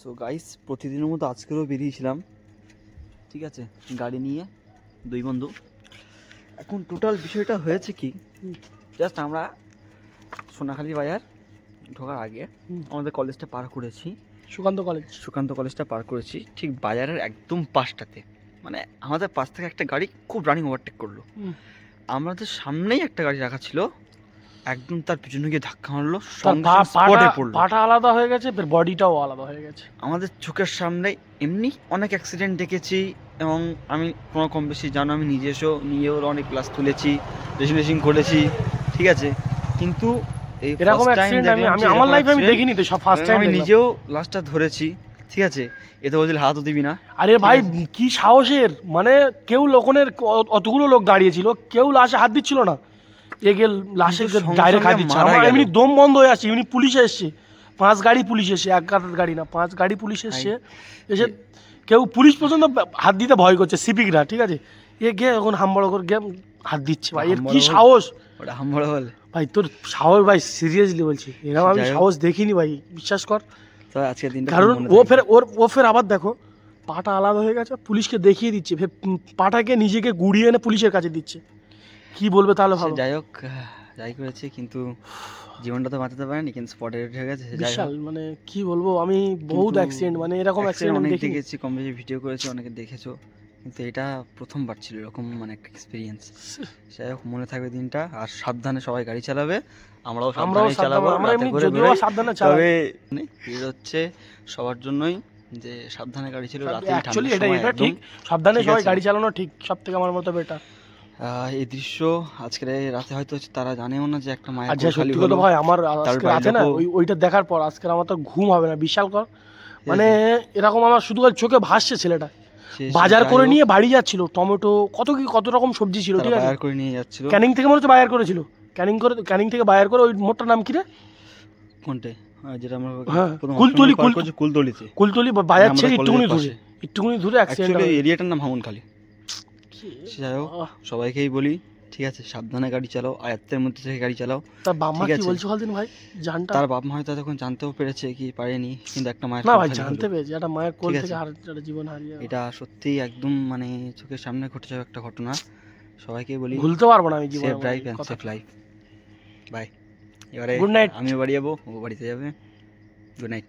So guys প্রতিদিনের মতো আজকেরও বেরিয়েছিলাম। ঠিক আছে গাড়ি নিয়ে দুই বন্ধু। এখন টোটাল বিষয়টা হয়েছে কি জাস্ট আমরা সোনাখালী বাজার ঢোকার আগে আমাদের কলেজটা পার করেছি। সুকান্ত কলেজ সুকান্ত কলেজটা পার করেছি ঠিক বাজারের একদম পাশটাতে। মানে আমাদের পাশ থেকে একটা গাড়ি খুব রানিং ওভারটেক করল। আমাদের সামনেই একটা গাড়ি রাখা ছিল একদম তার পিছনে গিয়ে ধাক্কা মারলো স্পটে পাটা পড়ল। পাটা আলাদা হয়ে গেছে বডিটাও আলাদা হয়ে গেছে। আমাদের চোখের সামনে এমনি অনেক অ্যাক্সিডেন্ট দেখেছি এবং আমি কোনো কম বেশি জানো আমি নিজে এসেও নিজেও অনেক ক্লাস তুলেছি রেসিং রেসিং করেছি ঠিক আছে। কিন্তু এই এরকম অ্যাক্সিডেন্ট আমি আমার লাইফে আমি দেখিনি তো সব ফার্স্ট টাইম আমি নিজেও লাস্টটা ধরেছি ঠিক আছে। এতে বলছিল হাতও দিবি না। আরে ভাই কি সাহসের? মানে কেউ লোকনের অতগুলো লোক দাঁড়িয়েছিল কেউ লাশে হাত দিচ্ছিল না। এগে লাশে সঙ্গে দিচ্ছে আমার এমনি দম বন্ধ হয়ে আছে এমনি পুলিশ এসছে। পাঁচ গাড়ি পুলিশ এসছে এক গাড়ির গাড়ি না পাঁচ গাড়ি পুলিশ এসছে এসে কেউ পুলিশ পর্যন্ত হাত দিতে ভয় করছে সিপিকরা ঠিক আছে? এ গিয়ে এখন হামবড় করে গিয়ে হাত দিচ্ছে ভাই। এর কি সাহস? ওটা হামবড় বলে ভাই তোর সাহস ভাই সিরিয়াসলি বলছি। এরকম আমি সাহস দেখিনি ভাই। বিশ্বাস কর। কারণ ও ফের ওর ও ফের আবার দেখো পাটা আলাদা হয়ে গেছে পুলিশকে দেখিয়ে দিচ্ছে। ফের পাটাকে নিজেকে গুড়িয়ে এনে পুলিশের কাছে দিচ্ছে। কি বলবে তাহলে ভালো? যাই হোক যাই করেছে কিন্তু জীবনটা তো বাঁচাতে পারেনি কিন্তু স্পটে যাই হোক। বিশাল মানে কি বলব আমি বহুত অ্যাক্সিডেন্ট মানে এরকম অ্যাক্সিডেন্ট আমি অনেক দেখেছি কম বেশি ভিডিও করেছি অনেকে দেখেছ কিন্তু এটা প্রথমবার ছিল এরকম মানে একটা এক্সপিরিয়েন্স যাই হোক মনে থাকবে দিনটা আর সাবধানে সবাই গাড়ি চালাবে আমরাও আমরাও সাবধানে চালাবো আমরা এমনি যদিও সাবধানে চালাই। তবে ভিড় হচ্ছে সবার জন্যই যে সাবধানে গাড়ি ছিল রাতে অ্যাকচুয়ালি এটা এটা ঠিক। সাবধানে সবাই গাড়ি চালানো ঠিক সব থেকে আমার মতো বেটার এই দৃশ্য আজকের এই রাতে হয়তো তারা জানেও না যে একটা মায়ের আচ্ছা সত্যি কথা। ভাই আমার আজকে আছে না ওই ওইটা দেখার পর আজকে আমার তো ঘুম হবে না বিশাল কর। মানে এরকম আমার শুধু চোখে ভাসছে ছেলেটা। বাজার করে নিয়ে বাড়ি যাচ্ছিল টমেটো কত কি কত রকম সবজি ছিল ঠিক আছে? বাজার করে নিয়ে যাচ্ছিল। ক্যানিং থেকে মনে হচ্ছে বায়ার করেছিল। ক্যানিং করে ক্যানিং থেকে বায়ার করে ওই মোটটার নাম কি রে? কোনটে? যেটা আমরা হ্যাঁ, কুলতলি, option কুল- করছি, কুলতলিতে কুলতলি বাজার ছেড়ে কলেজের দূরে। একটুকুনি দূরে অ্যাক্সিডেন্ট এরিয়াটার নাম হামুনখালি। যাই হোক সবাইকেই বলি ঠিক আছে সাবধানে গাড়ি চালাও আয়ত্তের মধ্যে থেকে গাড়ি চালাও তার বাম্মা ঠিক কি। বলছো খালদিন ভাই? জানটা তার বাপ মা হয়তো তখন জানতেও পেরেছে কি পারেনি কিন্তু একটা মায়ের না ভাই জানতে। পেরেছি একটা মায়ের কোল থেকে আর একটা জীবন হারিয়ে এটা সত্যিই একদম মানে চোখের সামনে ঘটে যাওয়া একটা ঘটনা। সবাইকে বলি ভুলতে পারব না আমি জীবনে সেফ ড্রাইভ কথা। সেফ লাইফ বাই এবারে গুড নাইট আমিও বাড়ি যাব ও বাড়িতে যাবে। Good night